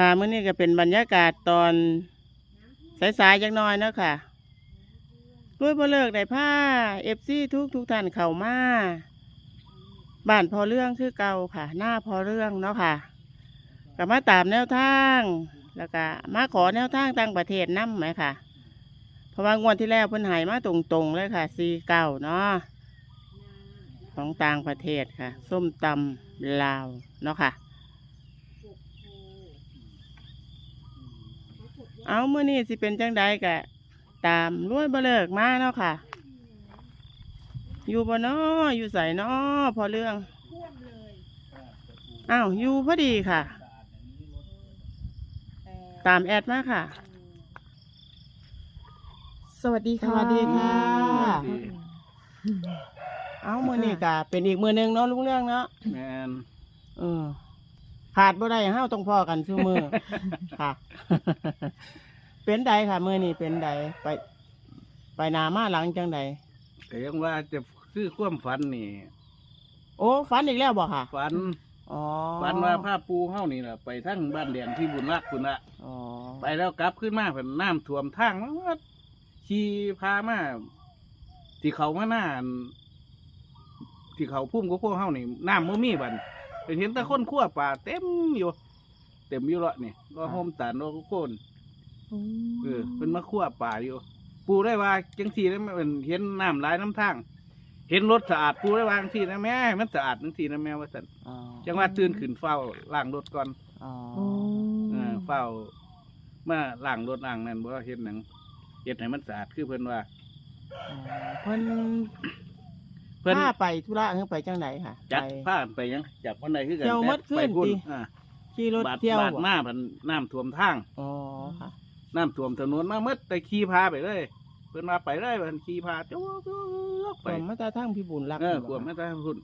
ค่ะมื้อนี้ก็เป็นบรรยากาศตอนสายๆจักหน่อยเนาะค่ะด้วยบ่เลิกได้ผ้า FC ทุกทุกท่านเข้ามาบ้านพอเรื่องคือเก่าค่ะ หน้าพอเรื่องเนาะค่ะก็มาตามแนวทาง แล้วก็มาขอแนวทางต่างประเทศนำไหมค่ะ เพราะว่างวดที่แล้วเพิ่นหายมาตรงๆเลยค่ะ4เก้าเนาะของต่างประเทศค่ะ ส้มตำลาวเนาะค่ะ เอาเมื่อนี้สิเป็นจังใดกะ ตามรวยบ่เลิกมาเนาะค่ะ อยู่บ่นออยู่ใส่นอพอเรื่องอ้าวอยู่พอดีค่ะ ตามแอดมาค่ะ สวัสดีสค่ะวัสดีค่ะ เอามื่อนี้กะเป็นอีกมือหนึงเนาะลุงเรื่องเนาะแมน เออ ขาดบ่ได้เฮาต้องพอกันซุมือ ค่ะ เป็นใดค่ะ มือนี้เป็นใดไป ไปหนามาหลังจังใดแต่ยังว่าจะคือความฝันนี่ โอ้ฝันอีกแล้วบ่ค่ะฝัน อ๋อฝันว่าผ้าปูเฮานี่ล่ะไปทั้งบ้านแดงที่บุญรักคุณละอ๋อไปแล้วกลับขึ้นมาเพิ่นน้ำท่วมทางว่าขี่พามาที่เขามาหน้าอันที่เขาพุ่มก็พวกเฮานี่น้ำบ่มีบัด ไปเห็นแต่คนขั้วป่าเต็มอยู่ เต็มอยู่ละนี่ก็โฮมตานโลกโคนเออเพิ่นมาขั้วป่าอยู่ ปูได้ว่าจังซี่นะมันเห็นน้ำหลายน้ำทาง เห็นรถสะอาดปูได้ว่าจังซี่นะแม่ มันสะอาดจังซี่นะแม่ว่าซั่นอ๋อจังว่าตื่นขึ้นเฝ้าล้างรถก่อนอ๋อเออเฝ้ามาล้างรถล้างนั่นบ่เฮ็ดหนังเฮ็ดให้มันสะอาดคือเพิ่นว่าอ๋อเพิ่น เพิ่นพาไปธุระเพิ่นไปจังไดค่ะจัดไป ผ้าไปหยังจับคนใดคือกันเที่ยวหมดขึ้นไปพุ่นติ อ่าขี่รถบาดเที่ยวบาดบ่มาเพิ่นน้ำท่วมทาง อ๋อค่ะน้ำท่วมถนนมาหมดแต่ขี่พาไปเลยเพิ่นว่าไปเลยเพิ่นขี่พาจ้วกไปผมมาตาทั้งพี่บุญรักเออนี่ขวบบ่มาแต่พุ่น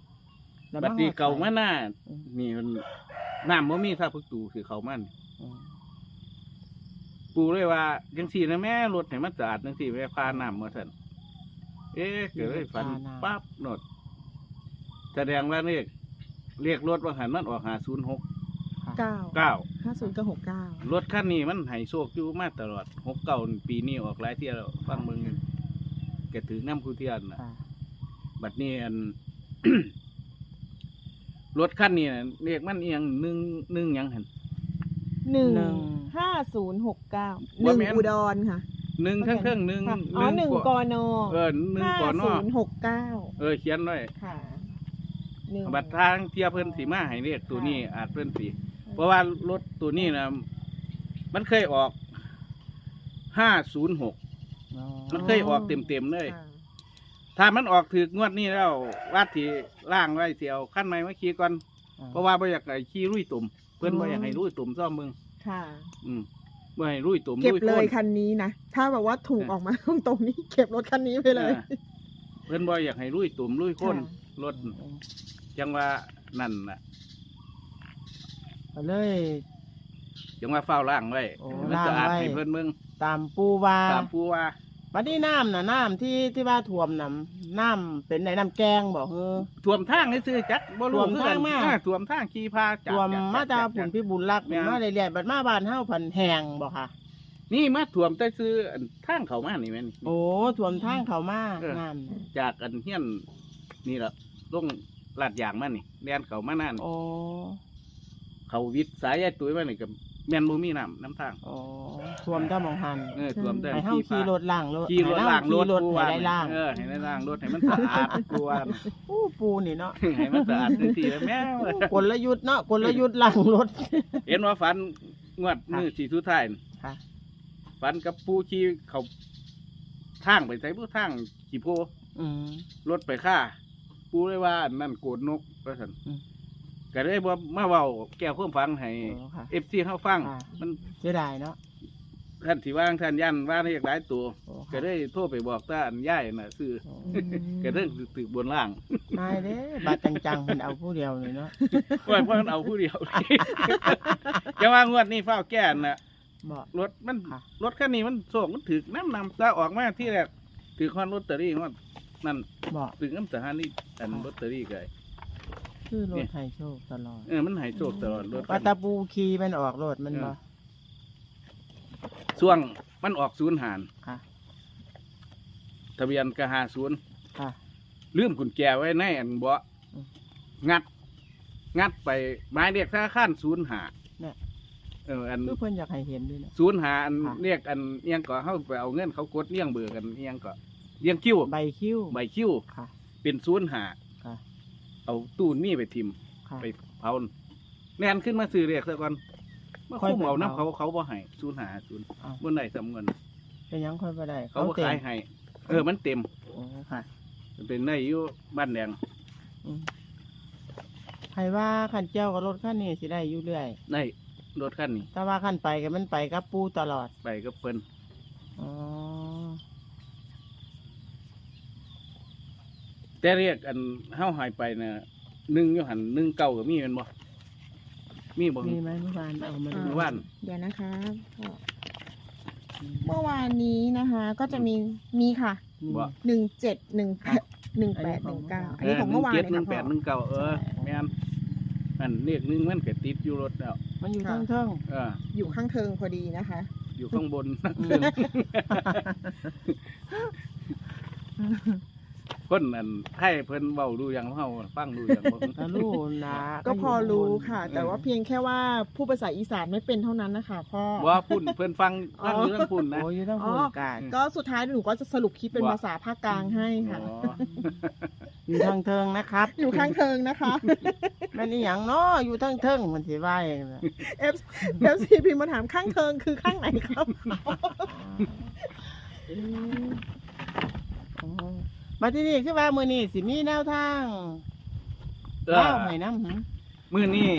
แล้วบัดนี้เก่ามาหน้าอืมนี่มันน้ำบ่มีถ้าพึกตูคือเขามัน อืมปูเลยว่าจังสี่นะแม่รถให้มันสะอาดจังสี่แม่พาน้ำมาสั่น เอ๊ะเกิดอะไรฝันปั๊บโนดแสดงว่าเรียกเรียกรถว่าหันมันออกหาศูนย์หกเก้าเก้าห้าศูนย์กับหกเก้ารถคันนี้มันให้โชคอยู่มาตลอดหกเก้าปีนี้ออกหลายเที่ยวแล้วฟังมึงแกถือน้ำคูเทียนน่ะค่ะบัดนี้อันรถคันนี้น่ะเรียกมันเอียงหนึ่งหนึ่งหยังหันหนึ่งหนึ่งห้าศูนย์หกเก้าหว่านึ่งแม่นอุดรค่ะ หนึ่งทั้งเครื่องหนึ่งค่ะอ๋อหนึ่งกอนอเออหนึ่งห้าก่อนศูเนาะนย์หกเก้าเออเขียนไว้ค่ะหนึ่ง บัตรทางเทียเพิ่นสีมาให้เรียกตัวนี้อาจเพิ่นสีเพราะว่ารถตัวนี้นะมันเคยออกห้าศูนย์หกอ๋อมันเคยออกเต็มๆเลยค่ะถ้ามันออกถือกงวดนี้แล้ววัดที่ล่างไว้เสียวขั้นไหมเมื่อกี้ก่อนเพราะว่าบ่อยากให้ขี่ลุยตุ่มเพิ่นบ่อยากให้ลุยตุ่มซ่อมมึงค่ะ อืม บ่ให้ลุยตุ่มเก็บลุยเลโคยนคันนี้นะ ถ้าแบบว่าถูกออกมาตรงตรงๆนี้เก็บรถคันนี้ไปเลย อ่าเพิ่นบ่อยากให้ลุยตุ่มลุยโคนค่ะ รถจังว่านั่นน่ะ ก็เลย จังว่าเฝ้าล่างไว้โอ้ให้มันสะอาดล่างไว้ ให้เพิ่นมึงตามปูว่าตามผู้ว่า บัดนี้น้ำน่ะน้ำที่ที่ว่าท่วมน้ำน้ำเป็นไหนน้ำแกงบอกเออท่วมทางนี่ซื้อจักบ่รู้ท่วมคือทากังนมา อ่ท่วมทางขี่พาจักท่วมจักมาจากจักผุนจักพี่บุญรักแม่น มาเรื่อยๆบัดมาบ้านเฮาผันแหงบอกค่ะ นี่มาท่วมแต่ซื้ออันทางเขามานี่แม่น โอ้ท่วมทางเขามาเออ น้ำน่ะจากอันเฮียนนี่ล่ะลงลาดยางมานี่แดนเขามานั่นโอ้เขาวิทย์สายยายตุ้ยมานี่ก็ แม่นบ่มีน้ำน้ำทาง โอ้ท่วมถ้ามองหันเออท่วมแต่ให้เฮาขี่รถล่างรถขี่รถล่างรถให้เฮาขี่รถผู้ให้ว่าได้ล่างเออให้ได้ล่างรถให้มันสะอาดผู้ว่าอู้ปูนี่เนาะให้มันสะอาดจังซี่แล้วแม่ว่ากลยุทธ์เนาะกลยุทธ์ล่างรถ เห็นว่าฝันงวดมือสีสุดท้ายน่ะค่ะฝันกับผู้ขี่เขาทางไปใส่ผู้ทางขี่โพอืมรถไปฆ่าปูเลยว่าอันนั่นโกดนกว่าสัน อืมก็ได้บ่มาเว้าแก้วความฟังให้โอ้ค่ะ เอฟซีเขาฟัง ค่ะ มันเสียดายเนาะท่านที่ว่างท่านยันว่าให้อยากหลายตัว โอ้ก็ค่ะได้โทรไปบอกตาอันย่ายน่ะซื้อโอ้อืมก็เรื่องตึกบนล่างนายเด้บาดจังๆมันเอาผู้เดียวเลยเนาะว่าเพราะมันเอาผู้เดียวจะว่างวดนี้เฝ้าแก้น่ะ บอก รถมันค่ะ รถคันนี้มันโศกมันถึกน้ำนำตาออกมาที่แรกถือคอนลอตเตอรี่ว่านั่นบอก ถึงน้ำสถานีอันลอตเตอรี่ไก คือรถไถโชคตลอดเออมันให้โชคตลอดรถปลาตะปูขี่มันออกรถมันบ่ ช่วงมันออกศูนย์หารค่ะ ทะเบียนกะหาศูนย์ค่ะ ลืมกุญแจไว้ในอันเบาะอืมงัด งัดไปหมายเรียกธนาคารศูนย์หาเนี่ย เอออัน คือเพิ่นอยากให้เห็นด้วยนะ ศูนย์หาอันค่ะ เรียกอันเอียงก่อเข้าไปเอาเงินเขากดเลี้ยงเบื่อกันเอียงก่อเลี้ยงคิ้วใบคิ้วใบคิ้วค่ะ เป็นศูนย์หาค่ะ เอาตู้นี่ไปทิมค่ะ ไปเผาแนนขึ้นมาซื้อเรียกซะก่อนเมื่อค่อยคุ้มไปเอาน้ำเผาเขาเขาบ่ให้ศูนย์หาศูนย์อ้าวบนไหนสำเงิน เป็นหยังค่อยบ่ได้เขาบ่ต็มขายให้เออมันเต็มโอ้ค่ะมันเป็นในอยู่บ้านแดงอืมให้ว่าขันเจ้ากับรถคันนี้สิได้อยู่เรื่อย ในรถคันนี้แต่ว่าขันไปก็มันไปกับปูตลอดไปก็เปิ้น อ๋อ แต่เรียกอันเฮาหายไปน่ะหนึ่งอยู่หันหนึ่งเก่าก็มีแม่นบ่ มีบ่มีไหมเมื่อวานเอามาดู เมื่อวานเดี๋ยวนะคะก็เมื่อวานนี้นะคะ ก็จะมีมีค่ะมีบ่ หนึ่งเจ็ดหนึ่งแปดหนึ่งแปดหนึ่งเก้าอันนี้ของเมื่อวานหเลนึ่ยงค่ะแปดหพ่อนึ่งเก้าเออแม่นอันเรียกหนึ่งมันก็ติดอยู่รถแล้วมันอยู่ค่ะทั้งเทิงเอออยู่ข้างเทิงพอดีนะคะ อยู่ข้างบนอืม คนอันให้เพิ่นเว้าดูอย่างเฮาฟังดูอย่างบ่ตะลู่นะก็พอรู้ค่ะเออแต่ว่าเพียงแค่ว่าผู้ภาษาอีสานไม่เป็นเท่านั้นนะคะพ่อ ว่าพุ่นเพิ่นฟังฟังอยู่ทั้งพุ่นนะ โอ้ยอยู่ทั้งอ๋พูอนกาดก็สุดท้ายหนูก็จะสรุปคลิปเป็นว่า ภาษาภาคกลางให้ค่ะ อ๋ออยู่ทั้งเทิงนะครับอยู่ข้างเทิงนะคะ แม่นอี่หยังเนาะอยู่ทั้งเทิงมันสิว่าเองนะ F F C พิมพ์มาถามข้างเทิงคือข้างไหนครับอืมอ๋อ มาที่นี่คือว่ามื้อนี้สิมีแนวทางเออเล่าให้นำหึมื้อนี้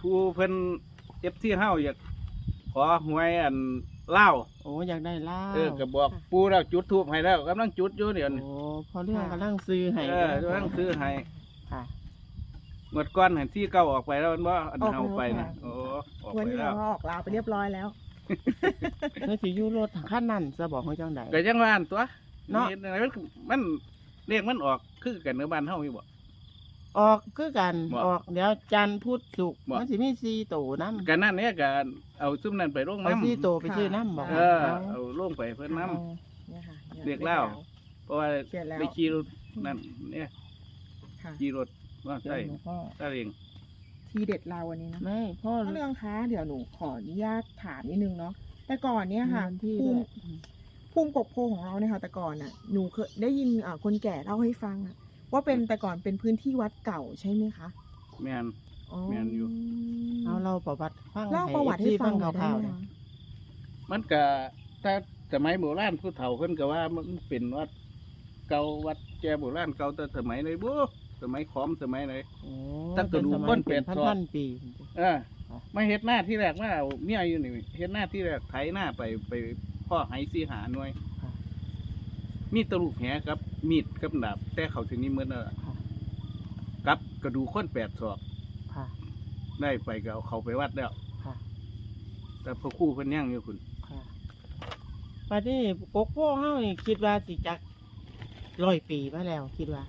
ผู้เพิ่น FT เฮาอยากขอหวยอันเล่าวโอ้อยากได้เหล้าเออก็บอกปู่แล้วจุดธูปให้แล้วกำลังจุดอยู่เดี๋ยวนี้โอ้พอเรื่องกำลังซื้อให้เออกำลังซื้อให้ค่ะ งวดก้อนเห็นที่เก้าออกไปแล้วมันว่าอันออกเฮาไปแล้วนะค่ะโอ้ออกวันไปที่แล้เราว ออกลาวไปเรียบร้อยแล้วเมื่อสิอยู่รถขั้นนั้นจะบอกให้จังไดก็ยังว่าอันตัว เนาะ ฮ็ดจั่งใดมันมันเรียกมันออกคือกันในบ้านเฮาอยู่บ่ ออกคือกันบ่ออกเดี๋ยวจันทร์พุธศุกร์บ่ มันสิมี4โตนำกันนั่นเนี่ยก็เอาซุ่มนั่นไปลงเอาน้ำ4โตไปซื้อน้ำบอกเออเอาลงไปเพิ่นน้เนี่ยค่ะเรียกเหล้า เพราะว่าเขียนแล้วไปขี่รถนั่นเนี่ยค่ะขี่รถว่าใช่ใช่พ่อตาเองทีเด็ดเราวันนี้นะไม่พ่อ พ่อเรื่องคะเดี๋ยวหนูขออนุญาตถามนิดนึงเนาะแต่ก่อนเนี่ยค่ะมีที่ภูด้วมิย ภูมิกบโพของเราเนี่ยค่ะแต่ก่อนอะหนูเคยได้ยินอ่าคนแก่เล่าให้ฟังอะว่าเป็นแต่ก่อนเป็นพื้นที่วัดเก่าใช่ไหมคะแม่น อ๋อแม่นอยู่ เอาเราประวัติฟังเล่าประวัติให้ให้ฟังฟังหน่อยได้ข่าวไหมๆนะคะมันก็แต่สมัยโบราณผู้เฒ่าเพิ่นก็ว่ามันเป็นวัดเก่าวัดแก่โบราณเก่าแต่สมัยไหนบ่สมัยขอมสมัยไหน โอ้ตั้งกระดูกสมัยก้นเป็ดพันสอดพันปี เออมาเฮ็ดหน้าที่แรกว่าเอาเมียอยู่นี่เฮ็ดหน้าที่แรกไถหน้าไปไป พ่อไหสีหาหน่วยค่ะมีตะลุกแหกับ มีดกับดาบ แต่เขาถึงนี้เหมือนเออค่ะ กับกระดูกคนแปดศอกค่ะ ได้ไปก็เอาเขาไปวัดแล้ว ค่ะ แต่พระครู่เพิ่นยังอยู่คุณค่ะปัดนี้กกโพ่อเฮานี่คิดว่าสิจักร้อยปีมาแล้ว คิดว่า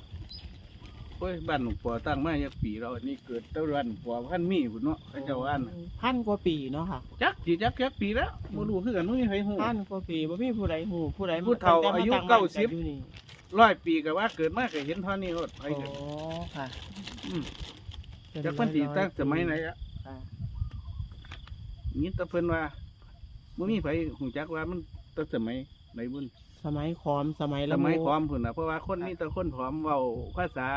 โอ้ยบ้านหลวงปู่ตั้งมาจากปีเราอันนี้เกิดแตะวันปู่พันมีพุ่นเนาะเขาเจ้าว่าน่ะพันกว่าปีเนาะค่ะจักสิจักจักปีแล้วบ่รู้คือกันบ่มีใครฮู้ พันกว่าปีบ่มีผู้ใดฮู้ผู้ใดผู้เฒ่าตั้งแต่มอายุตั้งบ้นเก้าสิบ อยู่นี่ร้อยปีก็ว่าเกิดมาก็เห็นเท่านี้โลดไปโอ้กันค่ะอืมเป็นจักเพิ่นสิตั้งร้อยๆสมัยไหนอะ ค่ะนี่แต่เพิ่นว่าบ่มีไผฮู้จักว่ามันแตั้งสมัยไหนบุญสมัยขอมสมัยสละมัยโพร้อมพุ่นน่ะเพราะว่าคนมีแต่คนพร้อมเว้าภาษา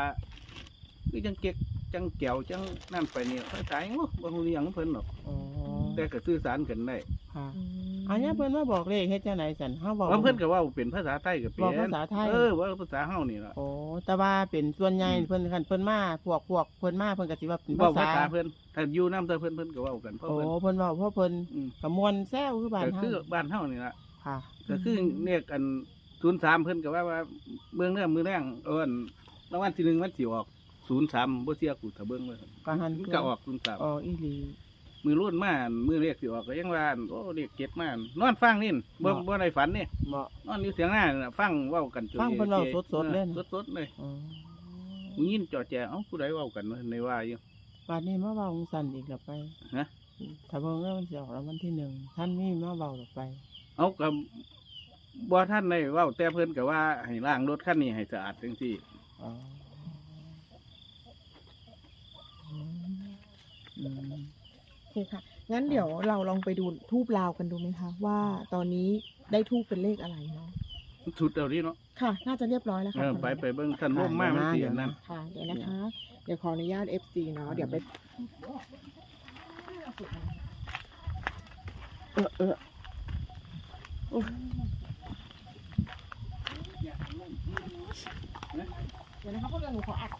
คือจังเก็กจังแก้วจังนั่นไปนี่ภาษาหยังบ่บ่ฮู้เรื่องของเพิ่นหรอกอ๋อแต่ก็สื่อสารกันได้ค่ะอืมอันนี้เพิ่นมาบอกเลขเฮ็ดจังไดสันเฮาบอกว่าเพิ่นก็เว้าเป็นภาษาไทยก็เป็นบอกภาษาไทยเออเว่าภาษาเฮานี่ล่ะโอ้แต่ว่าเป็นส่วนใหญ่อืมเพิ่นคันเพิ่นมาพวกพวกเพิ่นมาเพิ่นก็สิว่าเป็นเว้าภาภาษาษาเพิ่นถ้าอยู่นำแต่เพิ่นเพิ่นก็เว้ากันเพราะโอ้เพิ่นเพิ่นเว้าเพราะเพิ่นอืมก็ม่วนแซวคือบ้านก็เฮาคือบ้านเฮานี่ล่ะค่ะก็คือเนี่ยอันศูนย์สามเพิ่นก็ว่าว่าเบื้องเรื่องมือแรงเอิ้นรางวัลที่หนึ่งมันสิออก ศูนย์สามบ่เสียกูถ้าเบิ่งเลยก็หันมันก็ออกศูนย์สามอ๋ออีหลีมือรุ่นมามือเรียกสิออกก็ยังว่าโอ้เรียกเก็บมานอนฟังนี่บ่บ่ได้ฝันนี่เหมาะนอนอยู่เสียงหน้าน่ะฟังเว้ากันจฟังเพิ่นเว้าสดๆเลยนะสดๆเลยอ๋อยินจอแจเอ้าผู้ใดเว้ากันว่าในว่าอยู่บาดนี้มาเบาของสันอีกแล้วไปฮะถ้าเบิ่งแล้วมันจะออกแล้ววันที่หนึ่งท่านมีมาเบาหรอกไป เอากับบ่ท่านได้เว้าแต่เพิ่นก็ว่าให้ล้างรถคันนี้ให้สะอาดจังซี่ อ๋ออื มโอเคค่ะ งั้นเดี๋ยวเราลองไปดูทูบลาวกันดูไหมคะว่าตอนนี้ได้ทูบเป็นเลขอะไรเนาะชุดเอาดิเนาะค่ะ น่าจะเรียบร้อยแล้วเอค่ะอตอนไปนี้ไปเบิ่งท่านร่มมากมันสิอันนั้น ค่ะเดี๋ยวนะคะ เดี๋ยวขออนุญาต FC เนาะเดี๋ยวไปเออเออโอ้ยเดี๋ยวนะคะพวกเราหนูขออัด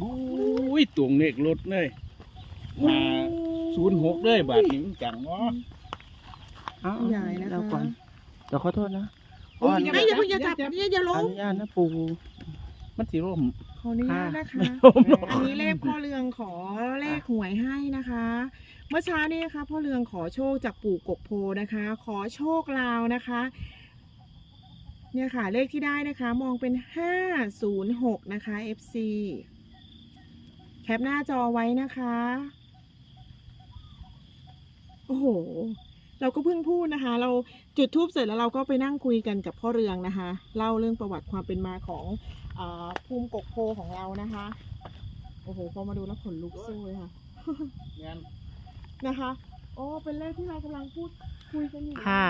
บุ้ยตวงเลขรถเลย มาศูนย์หกเลยบาทนี้มันจังวะเอาใหญ่นะคะ เราก่อนเดี๋ยวขอโทษนะโอ้ยอย่าอย่าเพิ่งอย่าจับอย่าอย่าลของนุญาตนะปูมันสิร่มขออนุญาตนะคะ ร่มอันนี้เลขพ่อเรืองขอเลขหวยให้นะคะ เมื่อเช้านี้นะคะพ่อเรืองขอโชคจากปู่กบโพนะคะ ขอโชคลาวนะคะ เนี่ยค่ะ เลขที่ได้นะคะ มองเป็นห้าศูนย์หกนะคะ FC แคปหน้าจอไว้นะคะ โอ้โห เราก็เพิ่งพูดนะคะ เราจุดทูบเสร็จแล้วเราก็ไปนั่งคุยกันกับพ่อเรืองนะคะ เล่าเรื่องประวัติความเป็นมาของอาภูมิกกโพของเรานะคะ โอ้โห พอมาดูแล้วขนลุกสู้เลยค่ะงั้นนะคะ โอ้ เป็นเลขที่เรากำลังพูดคุยกันอยู่ค่ะ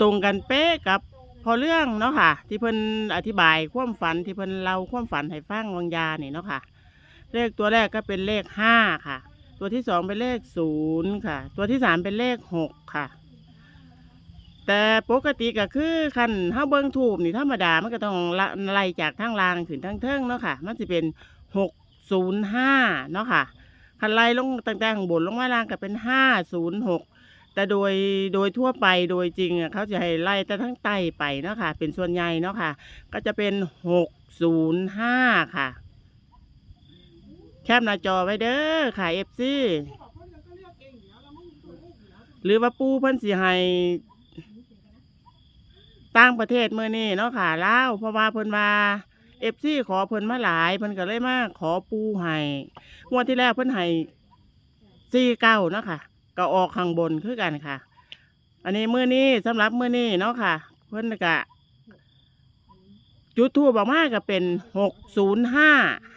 ตรงกันเป๊ะกับพอเรื่องเนาะค่ะ ที่เพิ่นอธิบายความฝันที่เพิ่นเล่าความฝันให้ฟังวังยานี่เนาะค่ะ เลขตัวแรกก็เป็นเลขห้าค่ะ ตัวที่สองเป็นเลขศูนย์ค่ะ ตัวที่สามเป็นเลขหกค่ะ แต่ปกติก็คือคันเฮาเบิ่งถูกนี่ธรรมดามันก็ต้องละไล่จากทางล่างขึ้นทางเทิงเนาะค่ะ มันจะเป็นหกศูนย์ห้าเนาะค่ะคันไล่ลงตั้งแต่ข้างบนลงมาล่างก็เป็นห้าศูนย์หกแต่โดยโดยทั่วไปโดยจริงเขาจะให้ไล่แต่ทั้งใต้ไปเนาะค่ะ เป็นส่วนใหญ่เนาะค่ะ ก็จะเป็นหกศูนย์ห้าค่ะ แคปหน้าจอไว้เด้อค่ะเอฟซีหรือว่าปูเพิ่นสิให้ต่างประเทศเมื่อนี้เนาะค่ะลาวเพราะว่าเพิ่นว่าเอฟซีขอเพิ่นมาหลายเพิ่นก็เลยมาขอปูให้งวดที่แล้วเพิ่นให้ซีเก้าเนาะค่ะ ก็ออกข้างบนคือกันค่ะ อันนี้เมื้อนี้สำหรับเมื้อนี้เนาะค่ะ เพิ่นก็จุดทูบออกมาก็เป็นหกศูนย์ห้า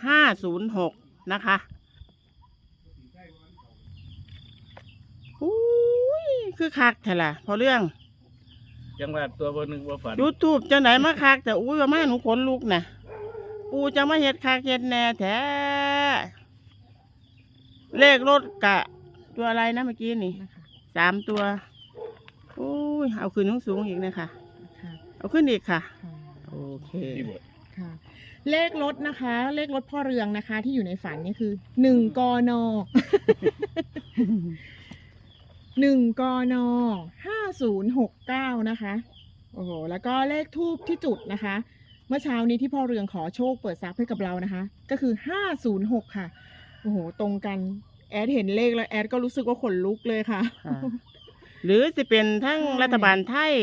ห้าศูนย์หก นะคะอุ้ยคือคักแท้ล่ะพอเรื่องจังว่าตัวบ่นึงบ่ฝันยูทูบจังไหนมาคักแต่อุ้ยว่ามาหนูขนลุกนะปูจะมาเฮ็ดคักเฮ็ดแหน่แท้เลขรถกะ ตัวอะไรนะเมื่อกี้นี่นะคะสามตัวโอ้ยเอาขึ้นสูงๆอีกนะคะค่ะเอาขึ้นอีกค่ะค่ะโอเคนี่บ่ค่ะ เลขรถนะคะ เลขรถพ่อเรืองนะคะ ที่อยู่ในฝันนี่คือหนึ่งกนหนึ่งกนห้าศูนย์หกเก้านะคะ โอ้โห แล้วก็เลขทูบที่จุดนะคะ เมื่อเช้านี้ที่พ่อเรืองขอโชคเปิดทรัพย์ให้กับเรานะคะ ก็คือห้าศูนย์หกค่ะ โอ้โห ตรงกัน แอดเห็นเลขแล้วแอดก็รู้สึกว่าขนลุกเลยค่ะค่ะหรือจะเป็นทั้งใช่รัฐบาลไทย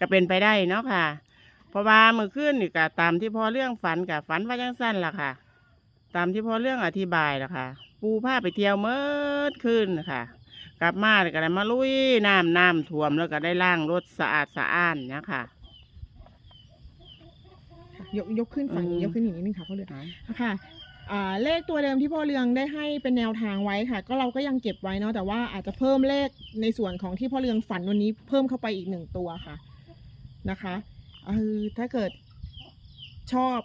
ก็เป็นไปได้เนาะค่ะ เพราะว่าเมื่อคืนนี่ก็ตามที่พอเรื่องฝันกับฝันว่าจังสั้นล่ะค่ะ ตามที่พอเรื่องอธิบายล่ะค่ะ ปูผ้าไปเที่ยวเมื่อคืนค่ะ กลับมาแล้วก็ได้มาลุยน้ำน้ำท่วมแล้วก็ได้ล้างรถสะอาดสะอ้านนะคะยกยกขึ้นฝั่งนี้อืม ยกขึ้นอย่างนี้นึงค่ะพ่อเรืองค่ะอ่าเลขตัวเดิมที่พ่อเรืองได้ให้เป็นแนวทางไว้ค่ะ ก็เราก็ยังเก็บไว้เนาะแต่ว่าอาจจะเพิ่มเลขในส่วนของที่พ่อเรืองฝันวันนี้เพิ่มเข้าไปอีกหนึ่งตัวค่ะนะคะ เออถ้าเกิดชอบ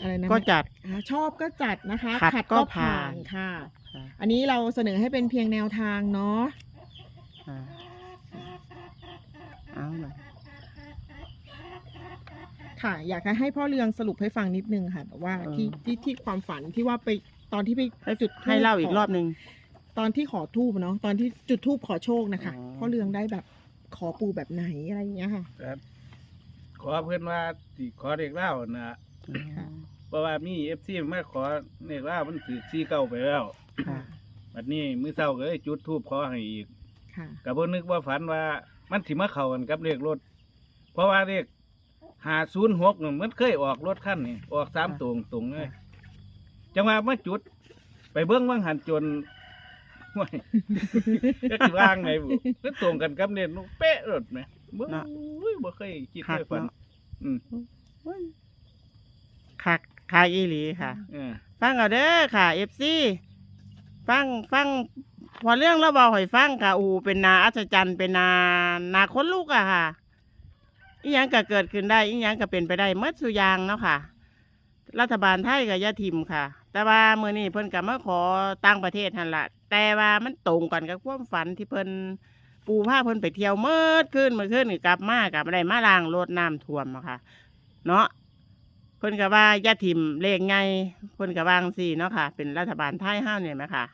อะไรนะก็จัด อ่าชอบก็จัดนะคะขัดก็ผ่าน ค่ะ ค่ะอันนี้เราเสนอให้เป็นเพียงแนวทางเนาะค่ะเอาล่ะค่ะ อยากจะให้พ่อเรืองสรุปให้ฟังนิดนึงค่ะแบบว่าที่ที่ที่ความฝันที่ว่าไปตอนที่ไปให้จุดธูปให้เล่าอีขกรอบหนึ่ง ตอนที่ขอทูบเนาะตอนที่จุดทูบขอโชคนะคะอ๋อ พ่อเรืองได้แบบขอปูแบบไหนอะไรอย่างเงี้ยค่ะ ครับ ขอเพิ่นว่าสิขอเด็กเล่านะค่ะเพราะว่ามี FC มาขอเด็กเล่ามันถือซี่เก่าไปแล้วค่ะบัดนี้มื้อเช้าก็เลยจุดธูปขอให้อีกค่ะก็บ่นึกว่าฝันว่ามันสิมาเข้ากันกับเลขรถ เพราะว่าเลขหาศูนย์หกนี่มันเคยออกรถขั้นนี่ออกสามตรงตรงเลยจังหวะมาจุด ไปเบิ้งว่างหันจนห่วยจะสิว่างไงบุมันตรงกันกับเนี่ยนุเป๊ะรถไหมเบิ้งเนาะอุ้ยบ่เคยคิดคัเคกยฝัน เนาะอืม คักคักอีหลีค่ะ เออฟังเอาเด้อค่ะเอฟซีฟังฟังพอเรื่องเราเบาให้ฟังค่ะอูเป็นนาอัศจรรย์เป็นนานาคนลูกอะค่ะอีหยังก็เกิดขึ้นได้อีหยังก็เป็นไปได้เมื่อสุอยางเนาะค่ะ รัฐบาลไทยกับยาทิมค่ะ แต่ว่าเมื่อนี้เพิ่นกับมาขอต่างประเทศทันละแต่ว่ามันตรงกันกับความฝันที่เพิ่น ปูผ้าเพิ่นไปเที่ยวเมื่อคืนเมื่อคืนนี่กลับมากับอะไรมาลางรถน้ำท่วมอะค่ะ เนาะเพิ่นก็ว่ายาถิ่มเลขไงเพิ่นก็วางสี่เนาะค่ะ เป็นรัฐบาลไทยห้าเนี่ยไหมค่ะ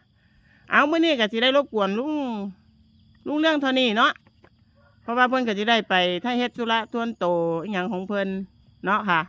เอาเมื้อนี้ก็สิได้รบกวนลุงลุงเรื่องเท่านี้เนาะเพราะว่าเพิ่นก็สิได้ไปถ้าเฮ็ดธุระส่วนโตอย่างของเพิ่นเนาะค่ะ